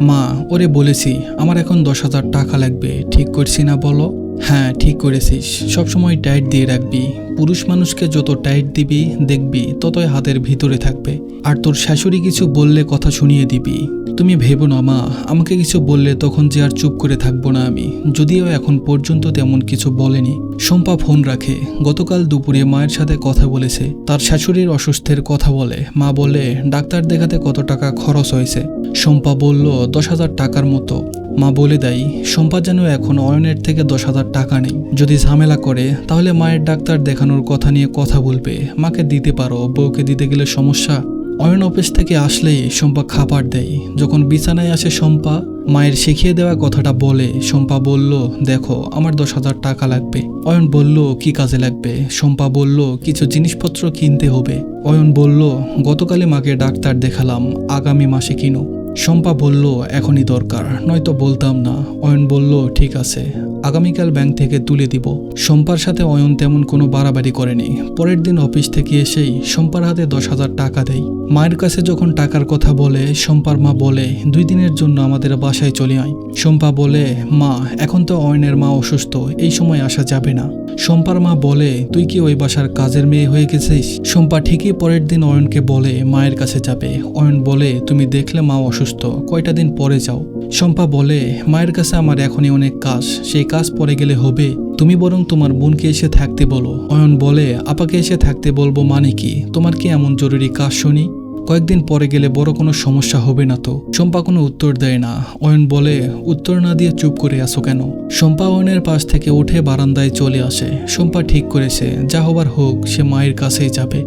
মা ওরে বলেছি আমার এখন দশ হাজার টাকা লাগবে ঠিক করছি না বলো? হ্যাঁ ঠিক করেছিস। সবসময় টাইট দিয়ে রাখবি। পুরুষ মানুষকে যত টাইট দিবি, দেখবি, ততই হাতের ভিতরে থাকবে। আর তোর শাশুড়ি কিছু বললে কথা শুনিয়ে দিবি। তুমি ভেবো না, মা। আমাকে কিছু বললে তখন যে আর চুপ করে থাকব না আমি। যদিও এখন পর্যন্ত তেমন কিছু বলেনি। শম্পা ফোন রাখে। গতকাল দুপুরে মায়ের সাথে কথা বলেছে। তার শাশুড়ির অসুস্থের কথা বলে। মা বলে, ডাক্তার দেখাতে কত টাকা খরচ হয়েছে? শম্পা বলল, দশ হাজার টাকার মতো। মা বলে দেয়, শম্পা যেন এখন অয়নের থেকে দশ হাজার টাকা নেই। যদি ঝামেলা করে, তাহলে মায়ের ডাক্তার দেখানোর কথা নিয়ে কথা বলবে। মাকে দিতে পারো, বউকে দিতে গেলে সমস্যা। অয়ন অফিস থেকে আসলেই শম্পা খাবার দেয়। যখন বিছানায় আসে শম্পা, মায়ের শিখিয়ে দেওয়া কথাটা বলে। শম্পা বলল, দেখো, আমার দশ হাজার টাকা লাগবে। অয়ন বলল, কি কাজে লাগবে? শম্পা বলল, কিছু জিনিসপত্র কিনতে হবে। অয়ন বলল গতকালে মাকে ডাক্তার দেখালাম, আগামী মাসে কিনো। শম্পা বলল, এখনই দরকার। নয়তো বলতাম না। অয়ন বলল, ঠিক আছে। আগামীকাল ব্যাংক থেকে তুলে দিব। শম্পার সাথে অয়ন তেমন কোনো বাড়াবাড়ি করেনি। পরের দিন অফিস থেকে এসেই শম্পার হাতে দশ হাজার টাকা দেয় মায়ের কাছে যখন টাকার কথা বলে, শম্পার মা বলে, দুই দিনের জন্য আমাদের বাসায় চলে আয়। শম্পা বলে, মা, এখন তো অয়নের মা অসুস্থ, এই সময় আসা যাবে না। শম্পার মা বলে, তুই কি ওই বাসার কাজের মেয়ে হয়ে গেছিস? শম্পা ঠিকই পরের দিন অয়নকে বলে, মায়ের কাছে যাবে। অয়ন বলে, তুমি দেখলে মা অসুস্থ, কয়টা দিন পরে যাও। শম্পা বলে, মায়ের কাছে আমার এখনই অনেক কাজ, সেই কাজ পরে গেলে হবে। তুমি বরং তোমার বোনকে এসে থাকতে বলো। অয়ন বলে, আপাকে এসে থাকতে বলব মানে কি? তোমার কি এমন জরুরি কাজ, শুনি? কয়েকদিন পরে গেলে বড় কোনো সমস্যা হবে না তো? শম্পা কোনো উত্তর দেয় না। অয়ন বলে, উত্তর না দিয়ে চুপ করে আসো কেন? শম্পা অয়নের পাশ থেকে উঠে বারান্দায় চলে আসে। শম্পা ঠিক করেছে, যা হবার হোক, সে মায়ের কাছেই যাবে।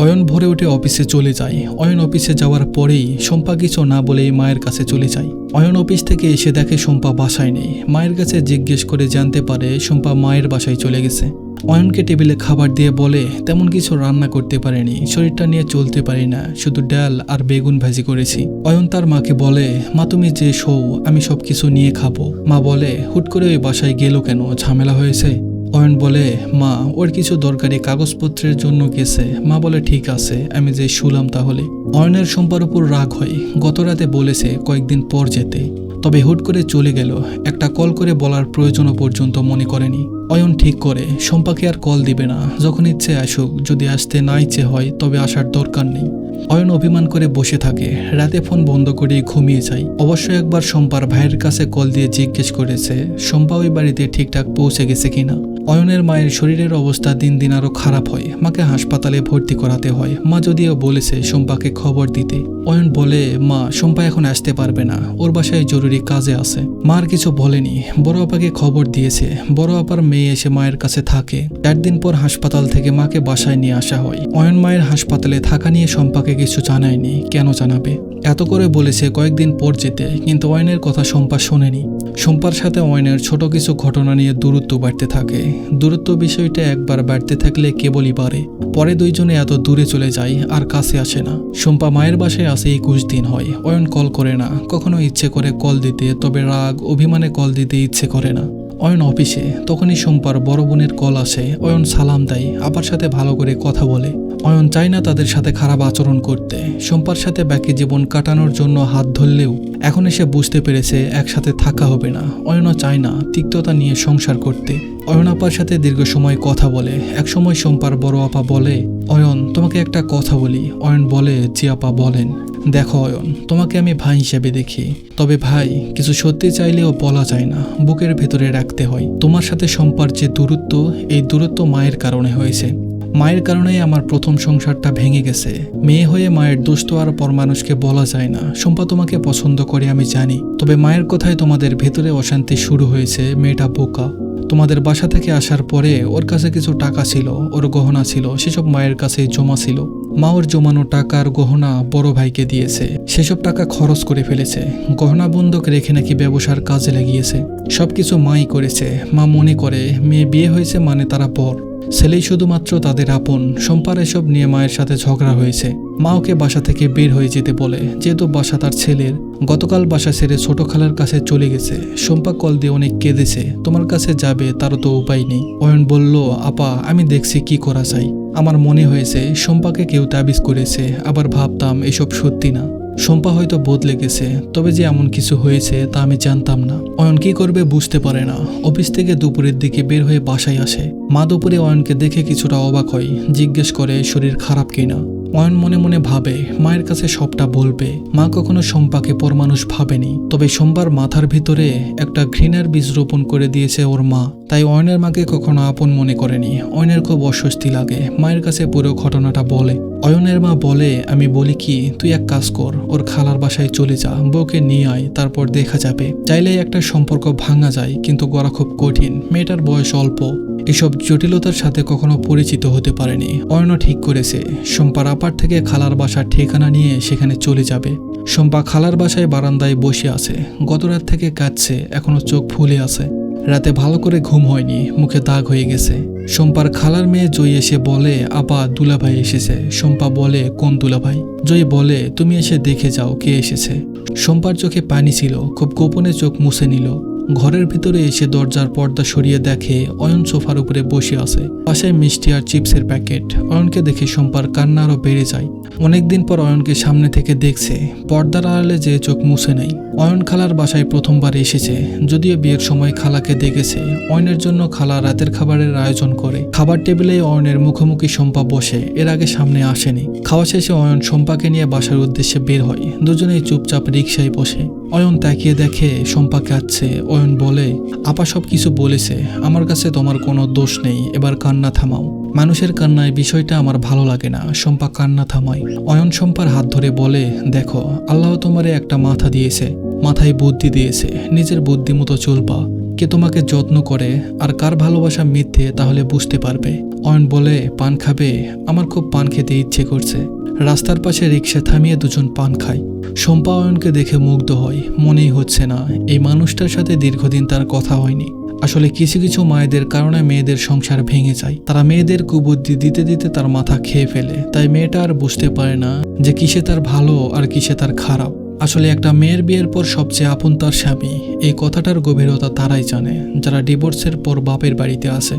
অয়ন ভরে উঠে অফিসে চলে যায়। অয়ন অফিসে যাওয়ার পরেই শম্পা কিছু না বলেই মায়ের কাছে চলে যায়। অয়ন অফিস থেকে এসে দেখে শম্পা বাসায় নেই। মায়ের কাছে জিজ্ঞেস করে জানতে পারে শম্পা মায়ের বাসায় চলে গেছে। অয়নকে টেবিলে খাবার দিয়ে বলে, তেমন কিছু রান্না করতে পারেনি। শরীরটা নিয়ে চলতে পারি না। শুধু ডাল আর বেগুন ভাজি করেছি। অয়ন তার মাকে বলে, মা, তুমি যে শো, আমি সব কিছু নিয়ে খাব। মা বলে, হুট করে ওই বাসায় গেল কেন? ঝামেলা হয়েছে? অয়ন বলে, মা, ওর কিছু দরকারি কাগজপত্রের জন্য গেছে। মা বলে, ঠিক আছে, আমি যে শুলাম তাহলে। অয়নের সম্পার উপর রাগ হয়। গত রাতে বলেছে কয়েকদিন পর যেতে। তবে হুট করে চলে গেল। একটা কল করে বলার প্রয়োজনও পর্যন্ত মনে করেনি। অয়ন ঠিক করে, শম্পাকে আর কল দিবে না। যখন ইচ্ছে আসুক, যদি আসতে না ইচ্ছে হয়, তবে আসার দরকার নেই। অয়ন অভিমান করে বসে থাকে। রাতে ফোন বন্ধ করে ঘুমিয়ে যায়। অবশ্য একবার শম্পার ভাইয়ের কাছে কল দিয়ে জিজ্ঞেস করেছে, শম্পা ওই বাড়িতে ঠিকঠাক পৌঁছে গেছে কিনা? অয়নের মায়ের শরীরের অবস্থা দিন দিন আরও খারাপ হয়। মাকে হাসপাতালে ভর্তি করাতে হয়। মা যদিও বলেছে শম্পাকে খবর দিতে। অয়ন বলে, মা শম্পা এখন আসতে পারবে না। ওর বাসায় জরুরি কাজে আছে। মার কিছু বলেনি। বড় আপাকে খবর দিয়েছে। বড় আপার মেয়ে এসে মায়ের কাছে থাকে। চার দিন পর হাসপাতাল থেকে মাকে বাসায় নিয়ে আসা হয়। অয়ন মায়ের হাসপাতালে থাকা নিয়ে শম্পাকে কিছু জানায়নি। কেন জানাবে? এত করে বলেছে কয়েকদিন পর যেতে, কিন্তু অয়নের কথা শম্পা শোনেনি। শম্পার সাথে অয়নের ছোট কিছু ঘটনা নিয়ে দূরত্ব বাড়তে থাকে। দূরত্ব বিষয়টা একবার বাড়তে থাকলে কেবলই বাড়ে। পরে দুইজনে এত দূরে চলে যায় আর কাছে আসে না। শম্পা মায়ের বাসায় আসে একুশ দিন হয়। অয়ন কল করে না। কখনো ইচ্ছে করে কল দিতে, তবে রাগ, অভিমানে কল দিতে ইচ্ছে করে না। অয়ন অফিসে। তখনই সোমবার বড় বোনের কল আসে। অয়ন সালাম দেয়, আবার সাথে ভালো করে কথা বলে। অয়ন চায় না তাদের সাথে খারাপ আচরণ করতে। সোমবার সাথে বাকি জীবন কাটানোর জন্য হাত ধরলেও এখন এসে বুঝতে পেরেছে একসাথে থাকা হবে না। অয়নও চায় না তিক্ততা নিয়ে সংসার করতে। অয়ন আপার সাথে দীর্ঘ সময় কথা বলে। একসময় সোমবার বড় আপা বলে, অয়ন, তোমাকে একটা কথা বলি। অয়ন বলে, জি আপা, বলেন। দেখো অয়ন, তোমাকে আমি ভাই হিসেবে দেখি। তবে ভাই, কিছু সত্যি চাইলেও বলা যায় না। বুকের ভেতরে রাখতে হয়। তোমার সাথে সম্পার যে দূরত্ব, এই দূরত্ব মায়ের কারণে হয়েছে। মায়ের কারণেই আমার প্রথম সংসারটা ভেঙে গেছে। মেয়ে হয়ে মায়ের দোষ তো আর পর মানুষকে বলা যায় না। সম্পা তোমাকে পছন্দ করে, আমি জানি। তবে মায়ের কথায় তোমাদের ভেতরে অশান্তি শুরু হয়েছে, মেয়েটা বোকা। তোমাদের বাসা থেকে আসার পরে ওর কাছে কিছু টাকা ছিল, ওর গহনা ছিল, সেসব মায়ের কাছে জমা ছিল। মা ওর জমানো টাকার গহনা বড় ভাইকে দিয়েছে। সেসব টাকা খরচ করে ফেলেছে। গহনা বন্ধক রেখে নাকি ব্যবসার কাজে লাগিয়েছে। সবকিছু মাই করেছে। মা মনে করে, মেয়ে বিয়ে হয়েছে মানে তারা পর ছেলেই শুধুমাত্র তাদের আপন। সম্পার এসব নিয়ে মায়ের সাথে ঝগড়া হয়েছে। মা ওকে বাসা থেকে বের হয়ে যেতে বলে, যেহেতু বাসা তার ছেলের, গতকাল বাসা ছেড়ে ছোট খালার কাছে চলে গেছে। সম্পা কল দিয়ে অনেক কেঁদেছে, তোমার কাছে যাবে, তারও তো উপায় নেই। অয়ন বলল, আপা, আমি দেখছি কি করা যায়। আমার মনে হয়েছে সম্পাকে কেউ তাবিজ করেছে, আবার ভাবতাম এসব সত্যি না। শম্পা হয়তো বদলে গেছে, তবে যে এমন কিছু হয়েছে তা আমি জানতাম না। অয়ন কি করবে বুঝতে পারে না। অফিস থেকে দুপুরের দিকে বের হয়ে বাসায় আসে। মা দুপুরে অয়নকে দেখে কিছুটা অবাক হয় জিজ্ঞেস করে, শরীর খারাপ কিনা? অয়ন মনে মনে ভাবে, মায়ের কাছে সবটা বলবে। মা কখনো শম্পাকে পর মানুষ ভাবেনি। তবে সোমবার মাথার ভিতরে একটা ঘৃণার বীজ রোপণ করে দিয়েছে ওর মা। তাই অয়নের মাকে কখনো আপন মনে করেনি। অয়নের খুব অস্বস্তি লাগে। মায়ের কাছে পুরো ঘটনাটা বলে। অয়নের মা বলে, আমি বলি কি, তুই এক কাজ কর। ওর খালার বাসায় চলে যা। বউকে নিয়ে আয়, তারপর দেখা যাবে। চাইলেই একটা সম্পর্ক ভাঙা যায়, কিন্তু গড়া খুব কঠিন। মেয়েটার বয়স অল্প। এসব জটিলতার সাথে কখনো পরিচিত হতে পারেনি। অয়নও ঠিক করেছে। সোম্পার আপার থেকে খালার বাসার ঠিকানা নিয়ে সেখানে চলে যাবে। সোম্পা খালার বাসায় বারান্দায় বসে আছে। গতরাত থেকে কাঁদছে, এখনও চোখ ফুলে আছে। রাতে ভালো করে ঘুম হয়নি, মুখে দাগ হয়ে গেছে। সোম্পার খালার মেয়ে জয় এসে বলে, আপা, দুলাভাই এসেছে। সোম্পা বলে, কোন দুলাভাই? জয় বলে, তুমি এসে দেখে যাও কে এসেছে। সোম্পার চোখে পানি ছিল, খুব গোপনে চোখ মুছে নিল। ঘরের ভিতরে এসে দরজার পর্দা সরিয়ে দেখে অয়ন সোফার উপরে বসে আছে। পাশে মিষ্টি আর চিপসের প্যাকেট। অয়নকে দেখে সোম্পার কান্না আরও বেড়ে যায়। অনেকদিন পর অয়নকে সামনে থেকে দেখছে। পর্দার আড়ালে যে চোখ মুছে নেই। অয়ন খালার বাসায় প্রথমবার এসেছে। যদিও বিয়ের সময় খালাকে দেখেছে। অয়নের জন্য খালা রাতের খাবারের আয়োজন করে। খাবার টেবিলে অয়নের মুখোমুখি শম্পা বসে। এর আগে সামনে আসেনি। খাওয়া শেষে অয়ন শম্পাকে নিয়ে বাসার উদ্দেশ্যে বের হয়। দুজনেই চুপচাপ রিক্সায় বসে। অয়ন তাকিয়ে দেখে শম্পা কাঁদছে। অয়ন বলে, আপা সব কিছু বলেছে। আমার কাছে তোমার কোনো দোষ নেই। এবার কান্না থামাও। মানুষের কান্নায় বিষয়টা আমার ভালো লাগে না শম্পা কান্না থামায়। অয়ন শম্পার হাত ধরে বলে, দেখো, আল্লাহ তোমারে একটা মাথা দিয়েছে। মাথায় বুদ্ধি দিয়েছে। নিজের বুদ্ধি মতো চলবা। কে তোমাকে যত্ন করে আর কার ভালোবাসা মিথ্যে তাহলে বুঝতে পারবে অয়ন বলে, পান খাবে? আমার খুব পান খেতে ইচ্ছে করছে। রাস্তার পাশে রিক্সা থামিয়ে দুজন পান খায়। শম্পা অয়নকে দেখে মুগ্ধ হয়, মনেই হচ্ছে না, এই মানুষটার সাথে দীর্ঘদিন তার কথা হয়নি। আসলে কিছু কিছু মায়েদের কারণে মেয়েদের সংসার ভেঙে যায়। তারা মেয়েদের কুবুদ্ধি দিতে দিতে তার মাথা খেয়ে ফেলে। তাই মেয়েটা আর বুঝতে পারে না যে কিসে তার ভালো আর কিসে তার খারাপ। আসলে একটা মেয়ের বিয়ের পর সবচেয়ে আপন তার স্বামী। এই কথাটার গভীরতা তারাই জানে, যারা ডিভোর্সের পর বাপের বাড়িতে আসে।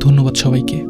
ধন্যবাদ সবাইকে।